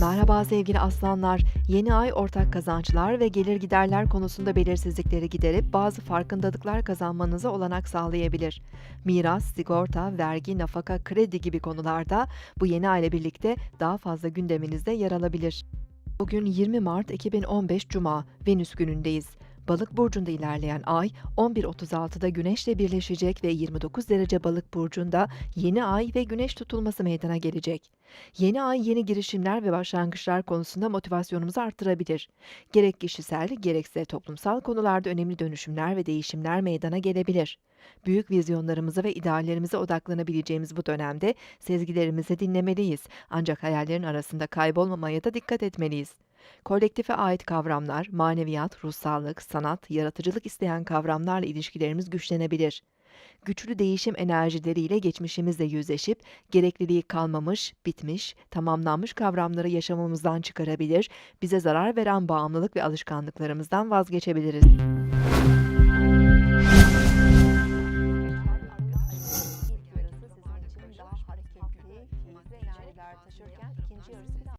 Merhaba sevgili aslanlar. Yeni ay ortak kazançlar ve gelir giderler konusunda belirsizlikleri giderip bazı farkındalıklar kazanmanıza olanak sağlayabilir. Miras, sigorta, vergi, nafaka, kredi gibi konularda bu yeni ay ile birlikte daha fazla gündeminizde yer alabilir. Bugün 20 Mart 2015 Cuma, Venüs günündeyiz. Balık burcunda ilerleyen ay 11.36'da Güneş'le birleşecek ve 29 derece Balık burcunda yeni ay ve Güneş tutulması meydana gelecek. Yeni ay yeni girişimler ve başlangıçlar konusunda motivasyonumuzu arttırabilir. Gerek kişisel gerekse toplumsal konularda önemli dönüşümler ve değişimler meydana gelebilir. Büyük vizyonlarımıza ve ideallerimize odaklanabileceğimiz bu dönemde sezgilerimizi dinlemeliyiz. Ancak hayallerin arasında kaybolmamaya da dikkat etmeliyiz. Kolektife ait kavramlar, maneviyat, ruhsallık, sanat, yaratıcılık isteyen kavramlarla ilişkilerimiz güçlenebilir. Güçlü değişim enerjileriyle geçmişimizle yüzleşip gerekliliği kalmamış, bitmiş, tamamlanmış kavramları yaşamamızdan çıkarabilir, bize zarar veren bağımlılık ve alışkanlıklarımızdan vazgeçebiliriz.